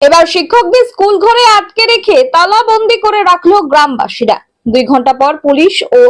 এবার শিক্ষকদের স্কুল ঘরে আটকে রেখে তালাবন্দি করে রাখল গ্রামবাসীরা। দুই ঘণ্টা পর পুলিশ ও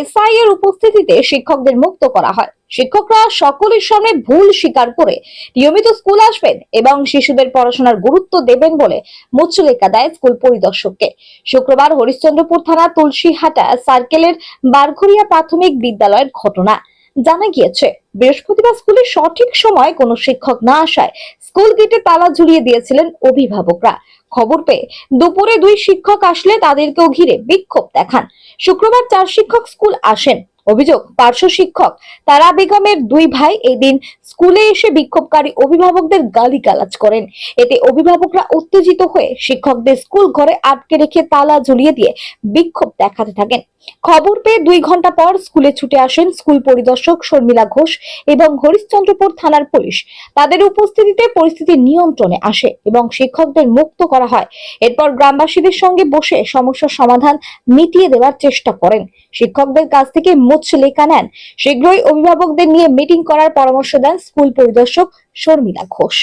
এসআই এর উপস্থিতিতে শিক্ষকদের মুক্ত করা হয়। শিক্ষকরা সকলের সামনে ভুল স্বীকার করে নিয়মিত স্কুল আসবেন এবং শিশুদের পড়াশোনার গুরুত্ব দেবেন বলে মুচলেকা দেয় স্কুল পরিদর্শককে। শুক্রবার হরিশ্চন্দ্রপুর থানা তুলসীহাটা সার্কেলের বারঘরিয়া প্রাথমিক বিদ্যালয়ের ঘটনা। জানা গিয়েছে, বৃহস্পতিবার স্কুলে সঠিক সময় কোনো শিক্ষক না আসায় স্কুল গেটে তালা ঝুলিয়ে দিয়েছিলেন অভিভাবকরা। খবর পেয়ে দুপুরে দুই শিক্ষক আসলে তাদেরকেও ঘিরে বিক্ষোভ দেখান। শুক্রবার চার শিক্ষক স্কুল আসেন। অভিযোগ, পার্শ্ব শিক্ষক তারা বেগমের দুই ভাই এদিন স্কুলে এসে বিক্ষোভকারী অভিভাবকদের গালিগালাজ করেন। এতে অভিভাবকরা উত্তেজিত হয়ে শিক্ষকদের স্কুল ঘরে আটকে রেখে তালা ঝুলিয়ে দিয়ে বিক্ষোভ দেখাতে থাকেন। খবর পেয়ে দুই ঘণ্টা পর স্কুলে ছুটে আসেন স্কুল পরিদর্শক শর্মিলা ঘোষ এবং হরিশ্চন্দ্রপুর থানার পুলিশ। তাদের উপস্থিতিতে পরিস্থিতি নিয়ন্ত্রণে আসে এবং শিক্ষকদের মুক্ত করা হয়। এরপর গ্রামবাসীদের সঙ্গে বসে সমস্যার সমাধান মিটিয়ে দেওয়ার চেষ্টা করেন। শিক্ষকদের কাছ থেকে মুচ লেখা নেন। শীঘ্রই অভিভাবকদের নিয়ে মিটিং করার পরামর্শ দেন স্কুল পরিদর্শক Sharmila Ghosh.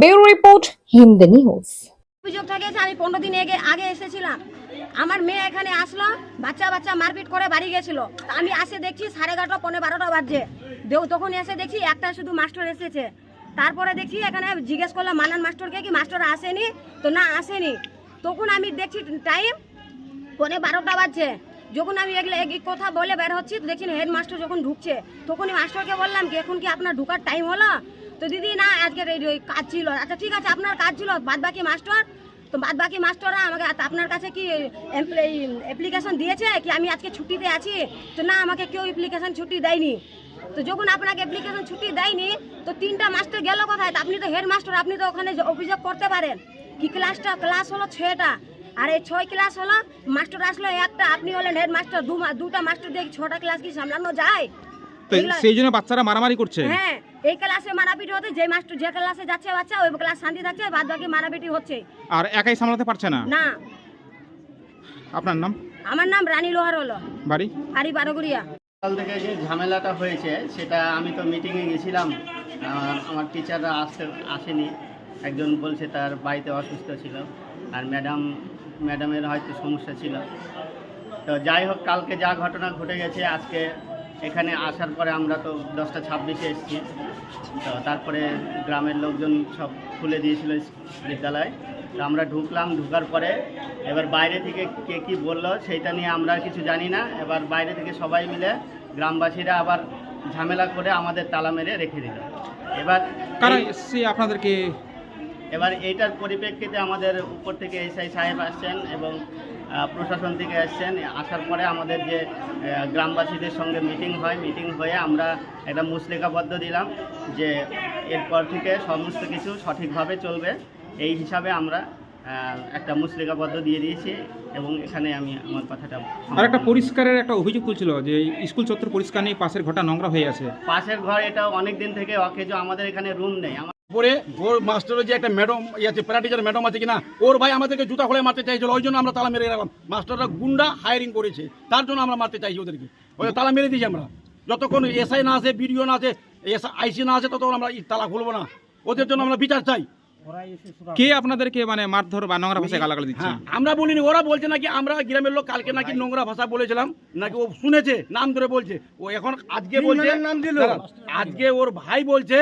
Bureau report, Hind news. অভিযোগ থাকে আমি পনেরো দিন আগে আগে এসেছিলাম। আমার মেয়ে এখানে আসলো, বাচ্চা বাচ্চা মারপিট করে বাড়ি গেছিল। আমি আসে দেখছি সাড়ে এগারোটা পনেরো বারোটা বাজছে। দেও তখন এসে দেখছি একটা শুধু মাস্টার এসেছে। তারপরে দেখছি এখানে জিজ্ঞেস করলাম মানান মাস্টারকে কি মাস্টার আসেনি? তো না, আসেনি। তখন আমি দেখছি টাইম পনে বারোটা বাজছে। যখন আমি এই কথা বলে বের হচ্ছি, তো দেখছি হেড মাস্টার যখন ঢুকছে, তখনই মাস্টারকে বললাম কি, এখন কি আপনার ঢুকার টাইম হলো? তো দিদি, না, আজকে কাজ ছিল। আচ্ছা ঠিক আছে, আপনার কাজ ছিল বাদ বাকি মাস্টার তো বাদ বাকি মাস্টাররা আমাকে আপনার কাছে কি অ্যাপ্লিকেশন দিয়েছে কি আমি আজকে ছুটিতে আছি? তো না, আমাকে কেউ অ্যাপ্লিকেশন ছুটি দেয়নি। তো যখন আপনাকে অ্যাপ্লিকেশন ছুটি দেয়নি, তো তিনটা মাস্টার গেল কোথায়? আপনি তো হেড মাস্টার আপনি তো ওখানে অভিযোগ করতে পারেন। কি ক্লাসটা ক্লাস হলো ছয়টা। আর এই ছয় ক্লাস হলো মাস্টার আসলো একটা আপনি হলেন হেড মাস্টার দু দুটা মাস্টার দিয়ে ছটা ক্লাস কি সামলানো যায়? তো সেই জন্য বাচ্চারা মারামারি করছে? হ্যাঁ এই ক্লাসে মারাপিটি হতে যে মাস্টার যে ক্লাসে যাচ্ছে বাচ্চা ওই ক্লাস শান্তি থাকছে বাদ বাকি মারাপিটি হচ্ছে। আর একাই সামলাতে পারছে না? না। আপনার নাম? আমার নাম রানী লোহার হলো। বাড়ি? বাড়ি বারোগুড়িয়া। সকাল থেকে যে ঝামেলাটা হয়েছে সেটা আমি তো মিটিংয়ে গেছিলাম। আমার টিচাররা আসতে আসেনি। একজন বলছে তার বাড়িতে অসুস্থ ছিল। আর ম্যাডাম ম্যাডামের হয়তো সমস্যা ছিল। তো যাই হোক, কালকে যা ঘটনা ঘটে গেছে, আজকে এখানে আসার পরে আমরা তো দশটা ছাব্বিশে এসেছি। তো তারপরে গ্রামের লোকজন সব খুলে দিয়েছিল বিদ্যালয়। তো আমরা ঢুকলাম, ঢুকার পরে এবার বাইরে থেকে কে কী বলল সেইটা নিয়ে আমরা কিছু জানি না। এবার বাইরে থেকে সবাই মিলে গ্রামবাসীরা আবার ঝামেলা করে আমাদের তালা মেরে রেখে দিল। এবার আপনাদেরকে এবার এইটার পরিপ্রেক্ষিতে আমাদের উপর থেকে এসআই সাহেব আসছেন এবং প্রশাসন থেকে আসছেন। আসার পরে আমাদের যে গ্রামবাসীদের সঙ্গে মিটিং হয় মিটিং হয়ে আমরা একটা মুসলেখাবদ্ধ দিলাম যে এরপর থেকে সমস্ত কিছু সঠিকভাবে চলবে। এই হিসাবে আমরা একটা মুসলেখাবদ্ধ দিয়ে দিয়েছি এবং এখানে আমি আমার কথাটা আর একটা পরিষ্কারের একটা অভিযোগ তুলছিল যে স্কুল চত্বর পরিষ্কার নেই পাশের ঘরটা নোংরা হয়ে আছে। পাশের ঘর এটা অনেক দিন থেকে অকেজ। আমাদের এখানে রুম নেই। আমার পরে ওর মাস্টারের যে একটা ম্যাডাম ইয়ে আছে প্যারা টিচার ম্যাডাম আছে কিনা ওর ভাই আমাদেরকে জুতা খুলে মারতে চাইছিল ওই জন্য আমরা তালা মেরে রাখলাম মাস্টাররা গুন্ডা হায়ারিং করেছে তার জন্য আমরা মারতে চাইছি ওদেরকে। ওই তালা মেরে দিয়েছি আমরা। যতক্ষণ এসআই না আসে বিডিও না আসে এস আইসি না আসে ততক্ষণ আমরা তালা খুলবো না। ওদের জন্য আমরা বিচার চাই। কে আপনাদেরকে মানে মারধর বা নোংরা ভাষায় গালাগালি দিচ্ছে? হ্যাঁ আমরা বলিনি ওরা বলছে নাকি আমরা গ্রামের লোক কালকে নাকি নোংরা ভাষা বলেছিলাম নাকি ও শুনেছে নাম ধরে বলছে। ও এখন আজকে বলছে নাম দিল। আজকে ওর ভাই বলছে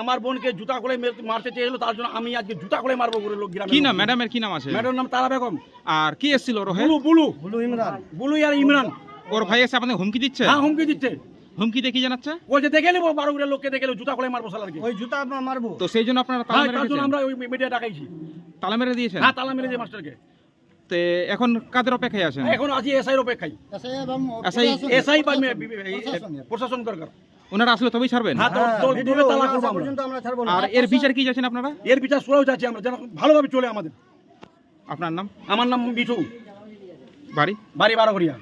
আমার বোনকে জুতা করে মারতে চেয়েছিল তার জন্য আমি আজকে জুতা করে মারবো করে লোক গ্রামে কি নাম? ম্যাডামের কি নাম আছে? ম্যাডামের নাম তারা বেগম। আর কি এসেছিল রোহে বুলু বুলু। বুলু ইমরান। বুলু আর ইমরান। ওর ভাই এসে আপনাদের হুমকি দিচ্ছে? হ্যাঁ হুমকি দিচ্ছে। হুমকি দিয়ে কি জানাচ্ছে? বলছে দেখে নেব বারো গুড়ের লোককে দেখে জুতা করে মারবো সালারকে। ওই জুতা মারবো। তো সেই জন্য আপনারা তালা হ্যাঁ মেরে তার জন্য আমরা ওই মিডিয়া ডাকাইছি। তালা মেরে দিয়েছেন? হ্যাঁ তালা মেরে দিয়ে মাস্টারকে। তো এখন কাদের অপেক্ষায় আছেন? এখন আছি এসআই অপেক্ষাই এবং এসআই এসআই বা প্রশাসনের। প্রশাসন দরকার। ওনারা আসলে তবেই ছাড়বেন? হ্যাঁ তো তবে তালা না করব আমরা। পর্যন্ত আমরা ছাড়বো না। আর এর বিচার কি যাচ্ছেন আপনারা? এর বিচার সরাও যাচ্ছি আমরা যেন ভালোভাবে চলে আমাদের। আপনার নাম? আমার নাম মিঠু। বাড়ি? বাড়ি বারো করিয়া